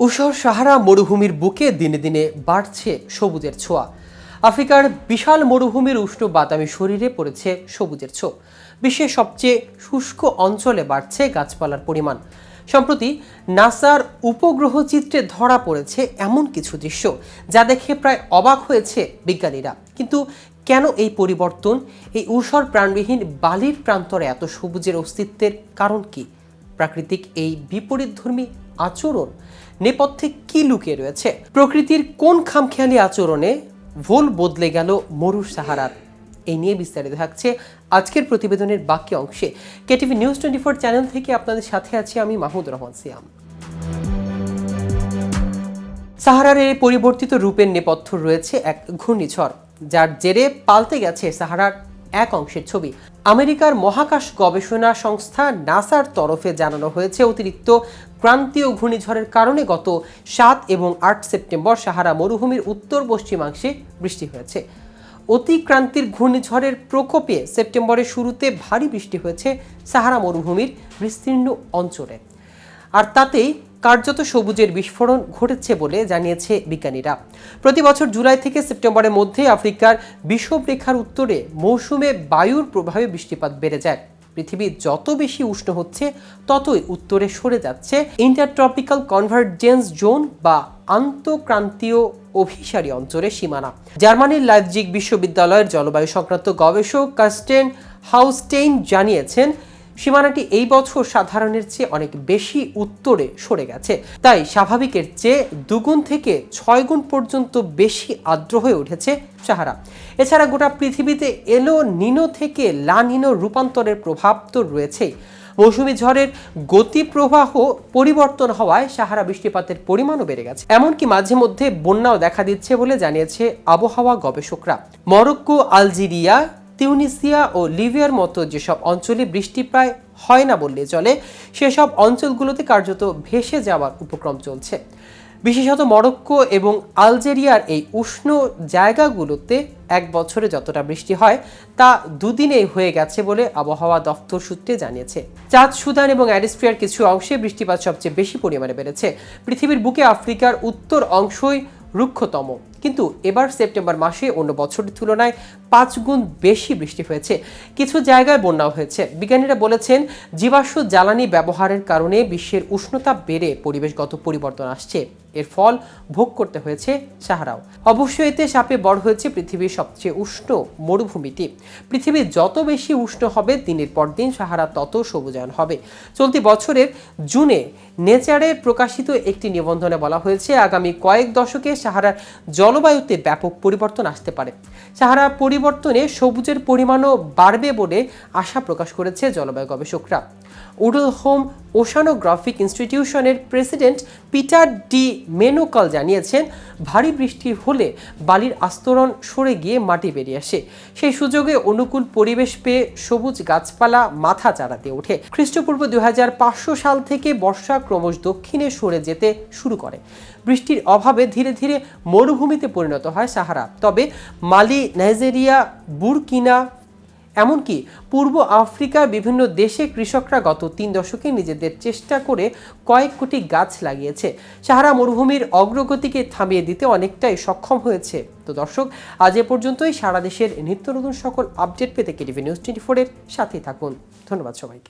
উষর সাহারা মরুভূমির বুকে দিনে দিনে বাড়ছে সবুজের ছোঁয়া। আফ্রিকার বিশাল মরুভূমির উষ্ণ বাদামি শরীরে পড়েছে সবুজের ছোপ বিশ্বের সবচেয়ে শুষ্ক অঞ্চলে বাড়ছে গাছপালার পরিমাণ। সম্প্রতি নাসার উপগ্রহ চিত্রে ধরা পড়েছে এমন কিছু দৃশ্য, যা দেখে প্রায় অবাক হয়েছে বিজ্ঞানীরা। কিন্তু কেন এই পরিবর্তন? এই ঊষর প্রাণবিহীন বালির প্রান্তরে এত সবুজের অস্তিত্বের কারণ কি? প্রাকৃতিক এই বিপরীতধর্মী আচরণ। নেপথ্যে কি লুকিয়ে রয়েছে? প্রকৃতির কোন খামখেয়ালি আচরণে ভুল বদলে গেল মরুর সাহারার? এই নিয়ে বিস্তারিত থাকছে আজকের প্রতিবেদনের বাকি অংশে। KTV news twenty four channel থেকে আপনাদের সাথে আছি আমি মাহমুদ রহমান সিয়াম। সাহারার এই পরিবর্তিত রূপের নেপথ্য রয়েছে এক ঘূর্ণিঝড়, যার জেরে পাল্টে গেছে সাহারার এক অংশের ছবি। আমেরিকার মহাকাশ গবেষণা সংস্থা নাসার তরফে জানানো হয়েছে অতিরিক্ত ক্রান্তীয় ঘূর্ণিঝড়ের কারণে গত সাত এবং আট সেপ্টেম্বর সাহারা মরুভূমির উত্তর পশ্চিমাংশে বৃষ্টি হয়েছে। অতিক্রান্তির ঘূর্ণিঝড়ের প্রকোপে সেপ্টেম্বরের শুরুতে ভারী বৃষ্টি হয়েছে সাহারা মরুভূমির বিস্তীর্ণ অঞ্চলে। আর তাতেই কার্যত সবুজের বিস্ফোরণ ঘটেছে বলে জানিয়েছে বিজ্ঞানীরা। প্রতি বছর জুলাই থেকে সেপ্টেম্বরের মধ্যে আফ্রিকার বিষুবরেখার উত্তরে মৌসুমে বায়ুর প্রভাবে বৃষ্টিপাত বেড়ে যায়। পৃথিবী যত বেশি উষ্ণ হচ্ছে, ততই উত্তরে সরে যাচ্ছে ইন্টারট্রপিক্যাল কনভার্জেন্স জোন বা আন্তঃক্রান্তীয় অভিসারী অঞ্চলের সীমানা। জার্মানির লাইপজিগ বিশ্ববিদ্যালয়ের জলবায়ু সংক্রান্ত গবেষক কাস্টেন হাউস্টেইন জানিয়েছেন সীমানাটি এই বছর সাধারণের চেয়ে অনেক বেশি উত্তরে সরে গেছে। তাই স্বাভাবিকের চেয়ে দুগুণ থেকে ছয় গুণ পর্যন্ত বেশি আর্দ্র হয়ে উঠেছে সাহারা। এছাড়া গোটা পৃথিবীতে এলো নিনো থেকে লা নিনো রূপান্তরের প্রভাব তো রয়েছেই। মৌসুমী ঝড়ের গতি প্রবাহ পরিবর্তন হওয়ায় সাহারা বৃষ্টিপাতের পরিমাণও বেড়ে গেছে। এমনকি মাঝে মধ্যে বন্যাও দেখা দিচ্ছে বলে জানিয়েছে আবহাওয়া গবেষকরা। মরক্কো, আলজেরিয়া তিউনিসিয়া ও লিবিয়ার মতো যেসব অঞ্চলে বৃষ্টি প্রায় হয় না বললে চলে, সেসব অঞ্চলগুলোতে কার্যত ভেসে যাওয়ার উপক্রম চলছে। বিশেষত মরক্কো এবং আলজেরিয়ার এই উষ্ণ জায়গাগুলোতে এক বছরে যতটা বৃষ্টি হয়, তা দুদিনেই হয়ে গেছে বলে আবহাওয়া দপ্তর সূত্রে জানিয়েছে। চাঁদ, সুদান এবং অ্যারিস্ট্রিয়ার কিছু অংশে বৃষ্টিপাত সবচেয়ে বেশি পরিমাণে বেড়েছে। পৃথিবীর বুকে আফ্রিকার উত্তর অংশই রুক্ষতম। কিন্তু এবার সেপ্টেম্বর মাসে অন্য বছরের তুলনায় পাঁচ গুণ বেশি বৃষ্টি হয়েছে। কিছু জায়গায় বন্যাও হয়েছে। বিজ্ঞানীরা বলেছেন, জীবাশ্ম জ্বালানি ব্যবহারের কারণে বিশ্বের উষ্ণতা বেড়ে পরিবেশগত পরিবর্তন আসছে। এর ফল ভোগ করতে হয়েছে সাহারাও। অবশ্যই এতে সাপে বড় হয়েছে পৃথিবীর সবচেয়ে উষ্ণ মরুভূমিটি। পৃথিবী যত বেশি উষ্ণ হবে, দিনের পর দিন সাহারা তত সবুজায়ন হবে। চলতি বছরের জুনে নেচারে প্রকাশিত একটি নিবন্ধনে বলা হয়েছে, আগামী কয়েক দশকে সাহারার জলবায়ুতে ব্যাপক পরিবর্তন আসতে পারে। সাহারা পরিবর্তনে সবুজের পরিমাণও বাড়বে বলে আশা প্রকাশ করেছে জলবায়ু গবেষকরা। উডলহোম ওশানোগ্রাফিক ইনস্টিটিউশনের প্রেসিডেন্ট পিটার ডি মেনোকাল জানিয়েছেন, ভারী বৃষ্টির হলে বালির আস্তরণ সরে গিয়ে মাটি বেরিয়ে আসে। সেই সুযোগে অনুকূল পরিবেশ পেয়ে সবুজ গাছপালা মাথা চাড়াতে ওঠে। খ্রিস্টপূর্ব দু হাজার পাঁচশো সাল থেকে বর্ষা ক্রমশ দক্ষিণে সরে যেতে শুরু করে। বৃষ্টির অভাবে ধীরে ধীরে মরুভূমিতে পরিণত হয় সাহারা। তবে মালি, নাইজেরিয়া, বুরকিনা এমনকি পূর্ব আফ্রিকার বিভিন্ন দেশে কৃষকরা গত তিন দশকে নিজেদের চেষ্টা করে কয়েক কোটি গাছ লাগিয়েছে। সাহারা মরুভূমির অগ্রগতিকে থামিয়ে দিতে অনেকটাই সক্ষম হয়েছে। তো দর্শক, আজ এ পর্যন্তই। সারা দেশের নিত্য নতুন সকল আপডেট পেতে কেটিভি নিউজ টোয়েন্টি ফোরের সাথেই থাকুন। ধন্যবাদ সবাইকে।